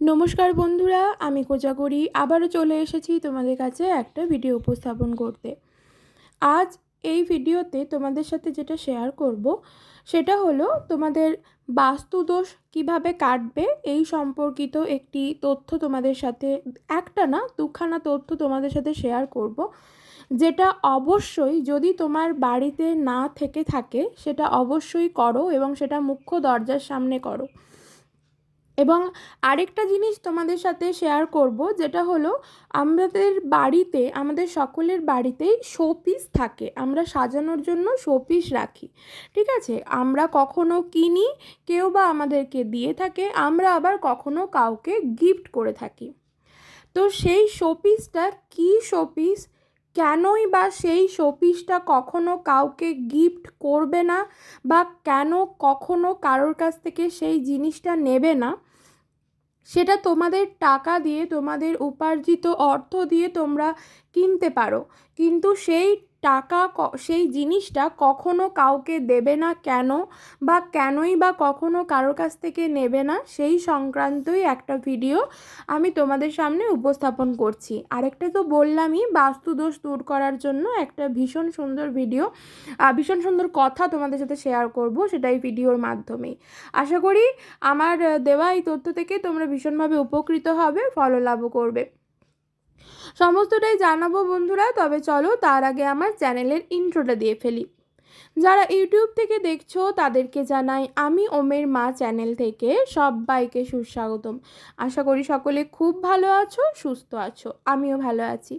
নমস্কার বন্ধুরা, আমি কোজাগরি। আবারও চলে এসেছি তোমাদের কাছে একটা ভিডিও উপস্থাপন করতে। আজ এই ভিডিওতে তোমাদের সাথে যেটা শেয়ার করব, সেটা হলো তোমাদের বাস্তুদোষ কীভাবে কাটবে এই সম্পর্কিত একটি তথ্য তোমাদের সাথে, একটা না, দুখানা তথ্য তোমাদের সাথে শেয়ার করব, যেটা অবশ্যই যদি তোমার বাড়িতে না থেকে থাকে, সেটা অবশ্যই করো এবং সেটা মুখ্য দরজার সামনে করো। এবং আরেকটা জিনিস তোমাদের সাথে শেয়ার করব, যেটা হলো আমাদের বাড়িতে, আমাদের সকলের বাড়িতেই শোপিস থাকে। আমরা সাজানোর জন্য শোপিস রাখি, ঠিক আছে? আমরা কখনো কিনি, কেউ বা আমাদেরকে দিয়ে থাকে, আমরা আবার কখনো কাউকে গিফট করে থাকি। তো সেই শোপিসটা কী শোপিস কেনই বা সেই শোপিসটা কখনো কাউকে গিফট করবে না বা কেন কখনো কারোর কাছ থেকে সেই জিনিসটা নেবে না? সেটা তোমাদের টাকা দিয়ে, তোমাদের উপার্জিত অর্থ দিয়ে তোমরা কিনতে পারো। কিন্তু সেই টাকা সেই জিনিসটা কখনো কাউকে দেবে না কেন বা কেনই বা কখনো কারোর কাছ থেকে নেবে না, সেই সংক্রান্তই একটা ভিডিও আমি তোমাদের সামনে উপস্থাপন করছি। আরেকটা তো বললামই, বাস্তুদোষ দূর করার জন্য একটা ভীষণ সুন্দর ভিডিও ভীষণ সুন্দর কথা তোমাদের সাথে শেয়ার করব সেটা এই ভিডিওর মাধ্যমেই। আশা করি আমার দেওয়া এই তথ্য থেকে তোমরা ভীষণভাবে উপকৃত হবে, ফললাভও করবে। সমস্তটাই জানাব বন্ধুরা তবে চলো তার আগে আমার চ্যানেলের ইন্ট্রোটা দিয়ে ফেলি। যারা ইউটিউব থেকে দেখছ, তাদেরকে জানাই আমি ওমের মা চ্যানেল থেকে সবাইকে সুস্বাগতম। আশা করি সকলে খুব ভালো আছো, সুস্থ আছো, আমিও ভালো আছি।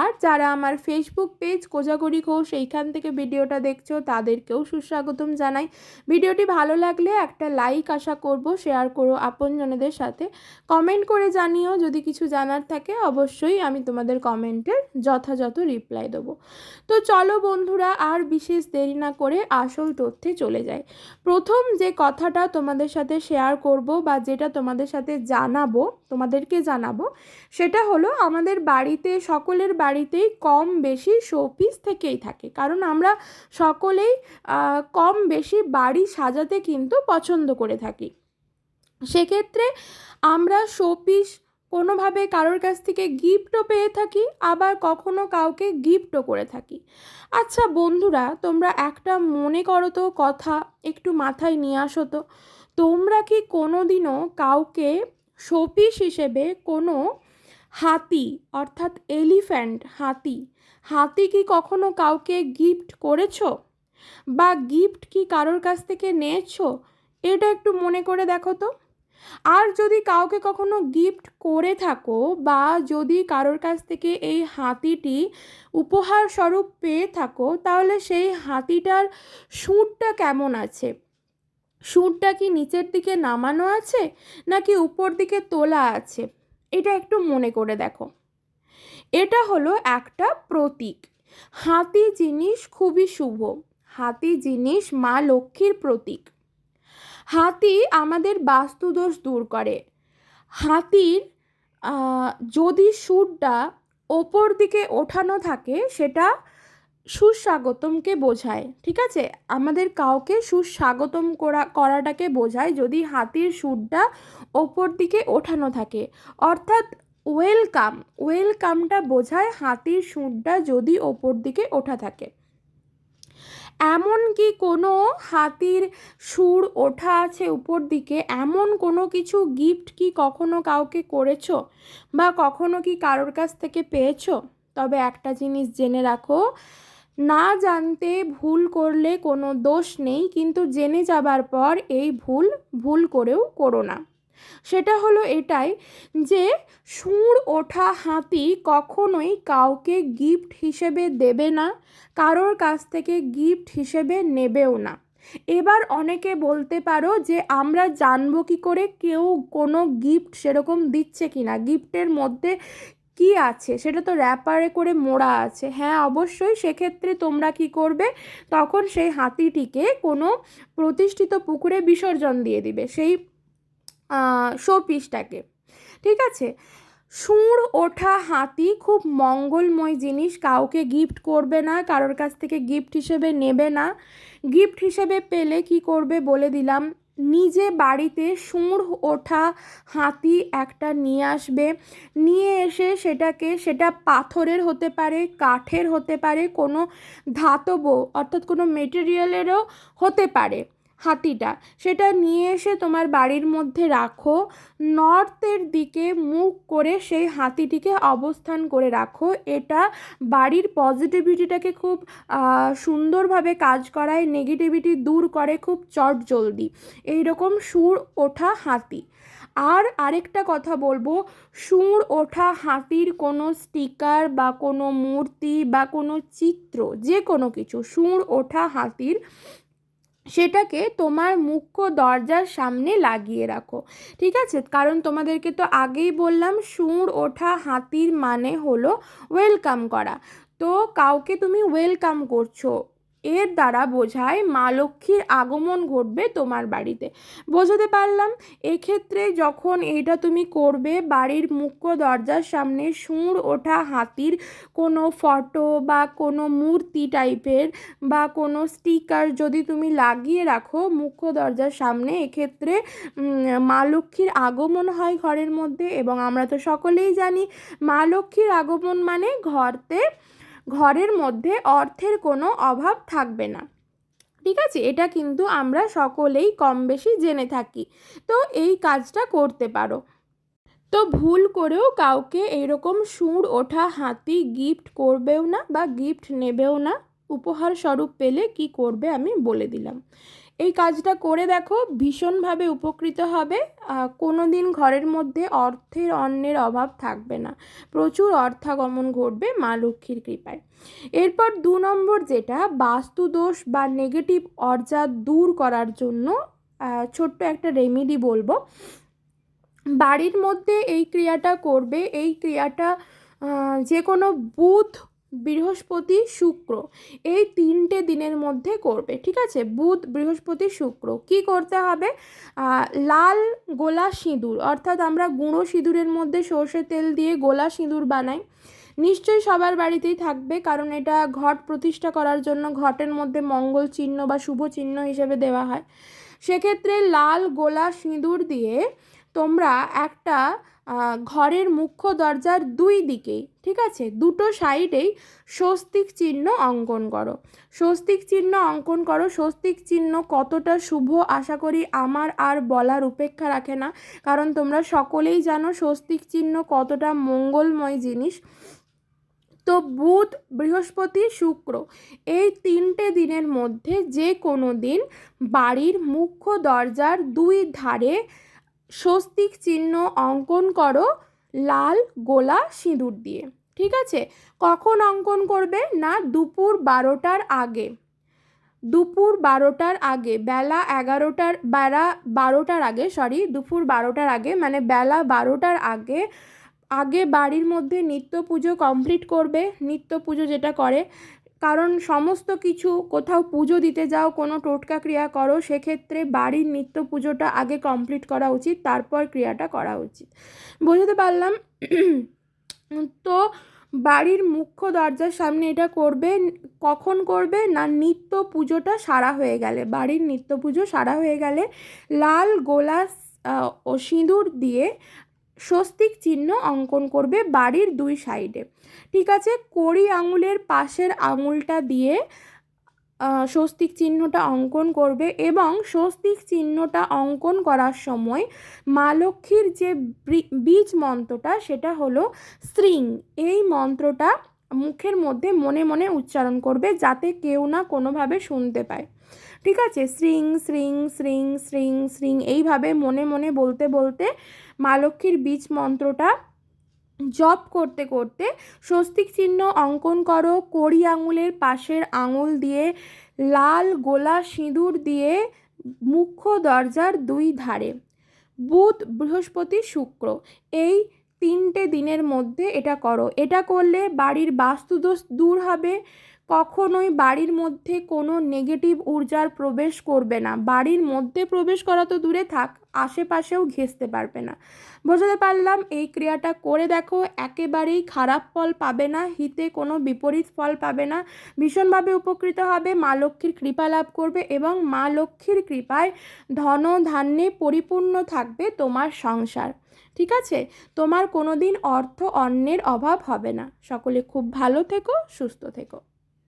আর যারা আমার ফেসবুক পেজ কোজাগরি ঘোষ এইখান থেকে ভিডিওটা দেখছ, তাদেরকেও সুস্বাগতম জানাই। ভিডিওটি ভালো লাগলে একটা লাইক আশা করব শেয়ার করো আপনজনেদের সাথে। কমেন্ট করে জানিও, যদি কিছু জানার থাকে, অবশ্যই আমি তোমাদের কমেন্টের যথাযথ রিপ্লাই দেবো। তো চলো বন্ধুরা, আর বিশেষ দেরি না করে আসল তথ্যে চলে যায়। প্রথম যে কথাটা তোমাদের সাথে শেয়ার করব বা যেটা তোমাদের সাথে জানাব, তোমাদেরকে জানাব, সেটা হলো আমাদের বাড়িতে, সকলের বাড়িতেই কম বেশি শোপিস থেকেই থাকে। কারণ আমরা সকলেই কম বেশি বাড়ি সাজাতে কিন্তু পছন্দ করে থাকি। সেক্ষেত্রে আমরা শোপিস কোনোভাবে কারোর কাছ থেকে গিফটও পেয়ে থাকি, আবার কখনো কাউকে গিফটও করে থাকি। আচ্ছা বন্ধুরা, তোমরা একটা মনে করো তো কথা একটু মাথায় নিয়ে আসো তো। তোমরা কি কোনো দিনও কাউকে শোপিস হিসেবে কোনো হাতি, অর্থাৎ এলিফ্যান্ট হাতি হাতি কি কখনো কাউকে গিফট করেছ? বা গিফট কি কারোর কাছ থেকে নিয়েছো? এটা একটু মনে করে দেখো তো। আর যদি কাউকে কখনো গিফট করে থাকো বা যদি কারোর কাছ থেকে এই হাতিটি উপহার স্বরূপ পেয়ে থাকো, তাহলে সেই হাতিটার সুরটা কেমন আছে? সুরটা কি নিচের দিকে নামানো আছে নাকি উপর দিকে তোলা আছে? এটা একটু মনে করে দেখো। এটা হলো একটা প্রতীক। হাতি জিনিস খুবই শুভ। হাতি জিনিস মা লক্ষ্মীর প্রতীক। হাতি আমাদের বাস্তুদোষ দূর করে। হাতির যদি সুরটা ওপর দিকে ওঠানো থাকে, সেটা সুস্বাগতমকে বোঝায়, ঠিক আছে? আমাদের কাউকে সুস্বাগতম করা, করাটাকে বোঝায় যদি হাতির সুরটা ওপর দিকে ওঠানো থাকে। অর্থাৎ ওয়েলকাম, ওয়েলকামটা বোঝায় হাতির সুরটা যদি ওপর দিকে ওঠা থাকে। এমন কি কোনো হাতির সুর ওঠা আছে উপর দিকে? এমন কোনো কিছু গিফট কি কখনো কাউকে করেছ? বা কখনো কি কারোর কাছ থেকে পেয়েছ? তবে একটা জিনিস জেনে রাখো, না জানতে ভুল করলে কোনো দোষ নেই, কিন্তু জেনে যাবার পর এই ভুল ভুল করেও করো না। সেটা হলো এটাই যে সুর ওঠা হাতি কখনোই কাউকে গিফট হিসেবে দেবে না, কারোর কাছ থেকে গিফট হিসেবে নেবেও না। এবার অনেকে বলতে পারো যে আমরা জানব কি করে কেউ কোনো গিফট সেরকম দিচ্ছে কি না গিফটের মধ্যে কি আছে? সেটা তো র্যাপারে করে মোড়া আছে। হ্যাঁ অবশ্যই সেক্ষেত্রে তোমরা কি করবে? তখন সেই হাতিটিকে কোনো প্রতিষ্ঠিত পুকুরে বিসর্জন দিয়ে দিবে। সেই শোপিসটাকে। ঠিক আছে? সুর ওঠা হাতি খুব মঙ্গলময় জিনিস, কাউকে গিফট করবে না, কারোর কাছ থেকে গিফট হিসেবে নেবে না। গিফট হিসেবে পেলে কি করবে বলে দিলাম, নিজে বাড়িতে সুঁড় ওঠা হাতি একটা নিয়ে আসবে। নিয়ে এসে সেটাকে, সেটা পাথরের হতে পারে, কাঠের হতে পারে, কোনো ধাতব অর্থাৎ কোনো মেটেরিয়ালেরও হতে পারে। হাতিটা। সেটা নিয়ে এসে তোমার বাড়ির মধ্যে রাখো। নর্থের দিকে মুখ করে সেই হাতিটিকে অবস্থান করে রাখো। এটা বাড়ির পজিটিভিটিটাকে খুব সুন্দরভাবে কাজ করায়, নেগেটিভিটি দূর করে, খুব চট জলদি। এইরকম সুর ওঠা হাতি। আর আরেকটা কথা বলব, সুর ওঠা হাতির কোনো স্টিকার বা কোনো মূর্তি বা কোনো চিত্র, যে কোনো কিছু, সুর ওঠা হাতির সেটাকে তোমার মুখ্য দরজার সামনে লাগিয়ে রাখো, ঠিক আছে? কারণ তোমাদেরকে তো আগেই বললাম সুঁড় ওঠা হাতির মানে হলো ওয়েলকাম করা। তো কাউকে তুমি ওয়েলকাম করছ এর দ্বারা বোঝায় মা লক্ষ্মীর আগমন ঘটবে তোমার বাড়িতে। বোঝাতে পারলাম? এক্ষেত্রে যখন এটা তুমি করবে, বাড়ির মুখ্য দরজার সামনে সুর ওঠা হাতির কোনো ফটো বা কোনো মূর্তি টাইপের বা কোনো স্টিকার যদি তুমি লাগিয়ে রাখো মুখ্য দরজার সামনে, এক্ষেত্রে মা লক্ষ্মীর আগমন হয় ঘরের মধ্যে এবং আমরা তো সকলেই জানি, মা লক্ষ্মীর আগমন মানে ঘরতে ঘরের মধ্যে অর্থের কোনো অভাব থাকবে না। ঠিক আছে? এটা কিন্তু আমরা সকলেই কম বেশি জেনে থাকি। তো এই কাজটা করতে পারো। তো ভুল করেও কাউকে এরকম সুর ওঠা, হাতি গিফট করবেও না বা গিফট নেবেও না উপহার স্বরূপ পেলে কি করবে আমি বলে দিলাম। এই কাজটা করে দেখো ভীষণভাবে উপকৃত হবে। কোনো দিন ঘরের মধ্যে অর্থের অন্যের অভাব থাকবে না। প্রচুর অর্থাগমন ঘটবে মা লক্ষ্মীর কৃপায়। এরপর দু নম্বর যেটা, বাস্তুদোষ বা নেগেটিভ অর্জা দূর করার জন্য ছোট্ট একটা রেমেডি বলব। বাড়ির মধ্যে এই ক্রিয়াটা করবে। এই ক্রিয়াটা যে কোনো বুধ বৃহস্পতি শুক্র। এই তিনটে দিনের মধ্যে করবে, ঠিক আছে? বুধ, বৃহস্পতি, শুক্র। কি করতে হবে? লাল গোলা সিঁদুর, অর্থাৎ আমরা গুঁড়ো সিঁদুরের মধ্যে সর্ষে তেল দিয়ে গোলা সিঁদুর বানাই। নিশ্চয়ই সবার বাড়িতেই থাকবে, কারণ এটা ঘট প্রতিষ্ঠা করার জন্য ঘটের মধ্যে মঙ্গল চিহ্ন বা শুভ চিহ্ন হিসেবে দেওয়া হয়। সেক্ষেত্রে লাল গোলা সিঁদুর দিয়ে তোমরা একটা ঘরের মুখ্য দরজার দুই দিকেই ঠিক আছে? দুটো সাইডেই স্বস্তিক চিহ্ন অঙ্কন করো। স্বস্তিক চিহ্ন অঙ্কন করো। স্বস্তিক চিহ্ন কতটা শুভ আশা করি আমার আর বলার উপেক্ষা রাখে না। কারণ তোমরা সকলেই জানো স্বস্তিক চিহ্ন কতটা মঙ্গলময় জিনিস। তো বুধ, বৃহস্পতি, শুক্র এই তিনটে দিনের মধ্যে যে কোনো দিন বাড়ির মুখ্য দরজার দুই ধারে স্বস্তিক চিহ্ন অঙ্কন করো লাল গোলা সিঁদুর দিয়ে, ঠিক আছে? কখন অঙ্কন করবে না দুপুর বারোটার আগে? দুপুর বারোটার আগে, বেলা এগারোটার, বেলা বারোটার আগে সরি দুপুর বারোটার আগে মানে বেলা বারোটার আগে আগে বাড়ির মধ্যে নিত্য পুজো কমপ্লিট করবে। নিত্য পুজো যেটা করে কারণ সমস্ত কিছু, কোথাও পুজো দিতে যাও, কোনো টোটকা ক্রিয়া করো, সেক্ষেত্রে বাড়ির নিত্য পুজোটা আগে কমপ্লিট করা উচিত, তারপর ক্রিয়াটা করা উচিত। বোঝাতে পারলাম? তো বাড়ির মুখ্য দরজার সামনে এটা করবে, কখন করবে না নিত্য পুজোটা সারা হয়ে গেলে? বাড়ির নিত্য পুজো সারা হয়ে গেলে লাল গোলাস ও সিঁদুর দিয়ে স্বস্তিক চিহ্ন অঙ্কন করবে বাড়ির দুই সাইডে। ঠিক আছে, কড়ি আঙুলের পাশের আঙুলটা দিয়ে স্বস্তিক চিহ্নটা অঙ্কন করবে এবং স্বস্তিক চিহ্নটা অঙ্কন করার সময় মা লক্ষ্মীর যে বীজ মন্ত্রটা সেটা হলো স্ত্রিং। এই মন্ত্রটা মুখের মধ্যে মনে মনে উচ্চারণ করবে যাতে কেউ না কোনোভাবে শুনতে পায়। ঠিক আছে? শ্রিং শ্রিং শ্রিং শ্রিং শ্রিং এইভাবে মনে মনে বলতে বলতে মা লক্ষ্মীর বীজ মন্ত্রটা জপ করতে করতে স্বস্তিক চিহ্ন অঙ্কন করো, কড়ি আঙুলের পাশের আঙুল দিয়ে, লাল গোলা সিঁদুর দিয়ে মুখ্য দরজার দুই ধারে। বুধ, বৃহস্পতি, শুক্র এই তিনটে দিনের মধ্যে এটা করো। এটা করলে বাড়ির বাস্তুদোষ দূর হবে। কখনোই বাড়ির মধ্যে কোনো নেগেটিভ ঊর্জার প্রবেশ করবে না। বাড়ির মধ্যে প্রবেশ করা তো দূরে থাক, আশেপাশেও ঘেঁচতে পারবে না। বোঝাতে পারলাম, এই ক্রিয়াটা করে দেখো, একেবারেই খারাপ ফল পাবে না, হিতে কোনো বিপরীত ফল পাবে না। ভীষণভাবে উপকৃত হবে, মা লক্ষ্মীর কৃপা লাভ করবে এবং মা লক্ষ্মীর কৃপায় ধন ধান্যে পরিপূর্ণ থাকবে তোমার সংসার। ঠিক আছে? তোমার কোনো দিন অর্থ অন্যের অভাব হবে না। সকলে খুব ভালো থেকো, সুস্থ থেকো।